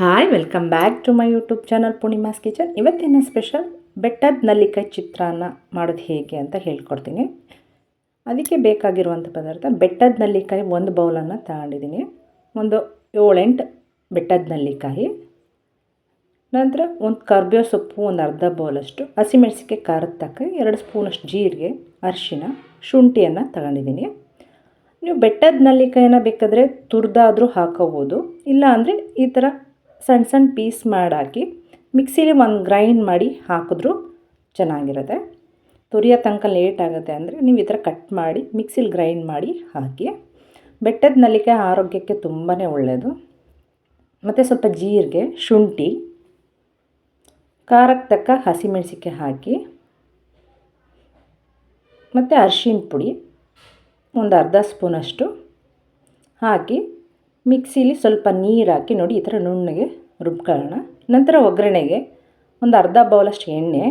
Hi welcome back to my YouTube channel Poornima's kitchen ಇವತ್ತಿನ special ಬೆಟ್ಟದ ನಲ್ಲಿಕಾಯಿ ಚಿತ್ರಾನ್ನ ಮಾಡೋದು ಹೇಗೆ ಅಂತ ಹೇಳ್ಕೊಡ್ತೀನಿ. ಅದಕ್ಕೆ ಬೇಕಾಗಿರುವಂಥ ಪದಾರ್ಥ ಬೆಟ್ಟದ ನಲ್ಲಿಕಾಯಿ ಒಂದು ಬೌಲನ್ನು ತಗೊಂಡಿದ್ದೀನಿ. ಒಂದು ಏಳೆಂಟು ಬೆಟ್ಟದ ನಲ್ಲಿಕಾಯಿ. ನಂತರ ಒಂದು ಕರ್ಬೇವು ಸೊಪ್ಪು, ಒಂದು ಅರ್ಧ ಬೌಲಷ್ಟು ಹಸಿಮೆಣಸಿಗೆ ಖಾರದ ತಕ್ಕ ಎರಡು ಸ್ಪೂನಷ್ಟು ಜೀರಿಗೆ, ಅರಿಶಿನ, ಶುಂಠಿಯನ್ನು ತಗೊಂಡಿದ್ದೀನಿ. ನೀವು ಬೆಟ್ಟದ ನಲ್ಲಿಕಾಯಿನ ಬೇಕಾದರೆ ತುರಿದಾದರೂ ಹಾಕೋಬೋದು. ಇಲ್ಲ ಅಂದರೆ ಈ ಥರ ಸಣ್ಣ ಸಣ್ಣ ಪೀಸ್ ಮಾಡಾಕಿ ಮಿಕ್ಸಿಲಿ ಒಂದು ಗ್ರೈಂಡ್ ಮಾಡಿ ಹಾಕಿದ್ರೂ ಚೆನ್ನಾಗಿರುತ್ತೆ. ತುರಿಯೋ ತನಕ ಲೇಟ್ ಆಗುತ್ತೆ ಅಂದರೆ ನೀವು ಈ ಥರ ಕಟ್ ಮಾಡಿ ಮಿಕ್ಸಿಲಿ ಗ್ರೈಂಡ್ ಮಾಡಿ ಹಾಕಿ. ಬೆಟ್ಟದ ನಲಿಕೆ ಆರೋಗ್ಯಕ್ಕೆ ತುಂಬಾ ಒಳ್ಳೆಯದು ಮತ್ತು ಸ್ವಲ್ಪ ಜೀರಿಗೆ, ಶುಂಠಿ ಖಾರಕ್ಕೆ ತಕ್ಕ ಹಸಿಮೆಣಸಿಕಾಯಿ ಹಾಕಿ. ಮತ್ತು ಅರಿಶಿನ ಪುಡಿ ಒಂದು ಅರ್ಧ ಸ್ಪೂನಷ್ಟು ಹಾಕಿ ಮಿಕ್ಸಿಲಿ ಸ್ವಲ್ಪ ನೀರು ಹಾಕಿ ನೋಡಿ ಈ ಥರ ನುಣ್ಣಗೆ ರುಬ್ಕೊಳ್ಳೋಣ. ನಂತರ ಒಗ್ಗರಣೆಗೆ ಒಂದು ಅರ್ಧ ಬೌಲಷ್ಟು ಎಣ್ಣೆ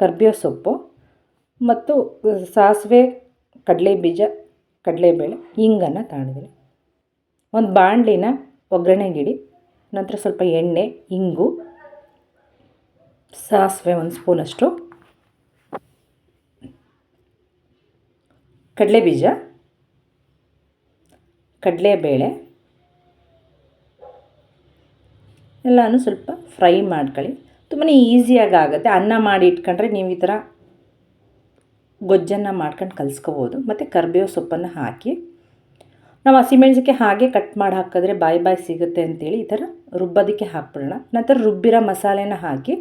ಕರ್ಬೇವು ಸೊಪ್ಪು ಮತ್ತು ಸಾಸಿವೆ ಕಡಲೆ ಬೀಜ ಕಡಲೆಬೇಳೆ, ಹಿಂಗನ್ನು ತಗೊಂಡಿದ್ದೀನಿ ಒಂದು ಬಾಣಲಿನ ಒಗ್ಗರಣೆಗಿಡಿ ನಂತರ ಸ್ವಲ್ಪ ಎಣ್ಣೆ, ಇಂಗು, ಸಾಸಿವೆ ಒಂದು ಸ್ಪೂನಷ್ಟು ಕಡಲೆ ಬೀಜ ಕಡಲೆಬೇಳೆ ಎಲ್ಲನೂ ಸ್ವಲ್ಪ ಫ್ರೈ ಮಾಡ್ಕೊಳ್ಳಿ. ತುಂಬಾ ಈಸಿಯಾಗಿ ಆಗುತ್ತೆ ಅನ್ನ ಮಾಡಿ ಇಟ್ಕೊಂಡ್ರೆ ನೀವು ಈ ಥರ ಗೊಜ್ಜನ್ನು ಮಾಡ್ಕೊಂಡು ಕಲಿಸ್ಕೋಬೋದು. ಮತ್ತು ಕರಿಬೇವು ಸೊಪ್ಪನ್ನು ಹಾಕಿ. ನಾವು ಹಸಿಮೆಣ್ಸಿಗೆ ಹಾಗೆ ಕಟ್ ಮಾಡಿ ಹಾಕಿದ್ರೆ ಬಾಯಿ ಬಾಯಿ ಸಿಗುತ್ತೆ ಅಂತೇಳಿ ಈ ಥರ ರುಬ್ಬೋದಕ್ಕೆ ಹಾಕ್ಬಿಡೋಣ. ನಂತರ ರುಬ್ಬಿರೋ ಮಸಾಲೆನ ಹಾಕಿ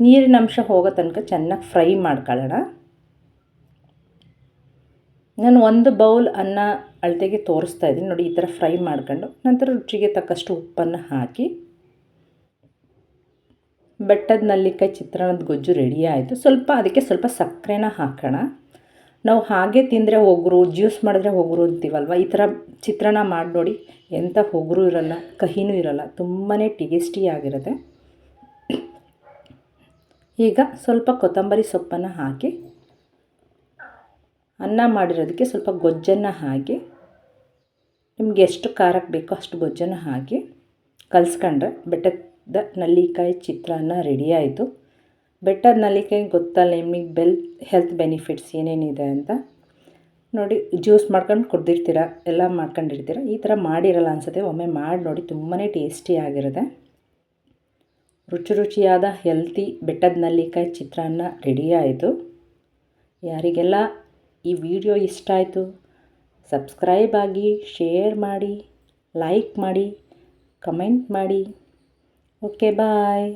ನೀರಿನ ಅಂಶ ಹೋಗೋ ತನಕ ಚೆನ್ನಾಗಿ ಫ್ರೈ ಮಾಡ್ಕೊಳ್ಳೋಣ. ನಾನು ಒಂದು ಬೌಲ್ ಅನ್ನ ಅಳತೆಗೆ ತೋರಿಸ್ತಾ ಇದ್ದೀನಿ. ನೋಡಿ ಈ ಥರ ಫ್ರೈ ಮಾಡ್ಕೊಂಡು. ನಂತರ ರುಚಿಗೆ ತಕ್ಕಷ್ಟು ಉಪ್ಪನ್ನು ಹಾಕಿ. ಬೆಟ್ಟದ ನಲ್ಲಿಕಾಯಿ ಚಿತ್ರಾನ್ನದ ಗೊಜ್ಜು ರೆಡಿ ಆಯಿತು. ಸ್ವಲ್ಪ ಅದಕ್ಕೆ ಸ್ವಲ್ಪ ಸಕ್ಕರೆನ ಹಾಕೋಣ. ನಾವು ಹಾಗೆ ತಿಂದರೆ ಹೋಗ್ರು ಜ್ಯೂಸ್ ಮಾಡಿದ್ರೆ ಒಗರು ಅಂತೀವಲ್ವ? ಈ ಥರ ಚಿತ್ರಾನ್ನ ಮಾಡಿ ನೋಡಿ. ಎಂಥ ಹೋಗ್ರು ಇರಲ್ಲ, ಕಹಿನೂ ಇರಲ್ಲ. ತುಂಬಾ ಟೇಸ್ಟಿಯಾಗಿರುತ್ತೆ ಈಗ ಸ್ವಲ್ಪ ಕೊತ್ತಂಬರಿ ಸೊಪ್ಪನ್ನು ಹಾಕಿ, ಅನ್ನ ಮಾಡಿರೋದಕ್ಕೆ ಸ್ವಲ್ಪ ಗೊಜ್ಜನ್ನು ಹಾಕಿ, ನಿಮಗೆ ಎಷ್ಟು ಖಾರಕ್ಕೆ ಬೇಕೋ ಅಷ್ಟು ಗೊಜ್ಜನ್ನು ಹಾಕಿ, ಕಲಿಸ್ಕೊಂಡ್ರೆ ಬೆಟ್ಟದ ನಲ್ಲಿಕಾಯಿ ಚಿತ್ರಾನ್ನ ರೆಡಿ ಆಯಿತು. ಬೆಟ್ಟದ ನಲ್ಲಿಕಾಯಿ ಗೊತ್ತಲ್ಲ ನಿಮಗೆ ಬೆಲ್ ಹೆಲ್ತ್ ಬೆನಿಫಿಟ್ಸ್ ಏನೇನಿದೆ ಅಂತ. ನೋಡಿ ಜ್ಯೂಸ್ ಮಾಡ್ಕೊಂಡು ಕುಡ್ದಿರ್ತೀರ, ಎಲ್ಲ ಮಾಡ್ಕೊಂಡಿರ್ತೀರ ಈ ಥರ ಮಾಡಿರಲ್ಲ ಅನ್ಸುತ್ತೆ. ಒಮ್ಮೆ ಮಾಡಿ ನೋಡಿ ತುಂಬಾ ಟೇಸ್ಟಿಯಾಗಿರುತ್ತೆ ರುಚಿ ರುಚಿಯಾದ ಹೆಲ್ತಿ ಬೆಟ್ಟದ ನಲ್ಲಿಕಾಯಿ ಚಿತ್ರಾನ್ನ ರೆಡಿ ಆಯಿತು. ಯಾರಿಗೆಲ್ಲ ಈ ವಿಡಿಯೋ ಇಷ್ಟ ಆಯಿತು ಸಬ್ಸ್ಕ್ರೈಬ್ ಆಗಿ ಶೇರ್ ಮಾಡಿ ಲೈಕ್ ಮಾಡಿ ಕಮೆಂಟ್ ಮಾಡಿ. Okay bye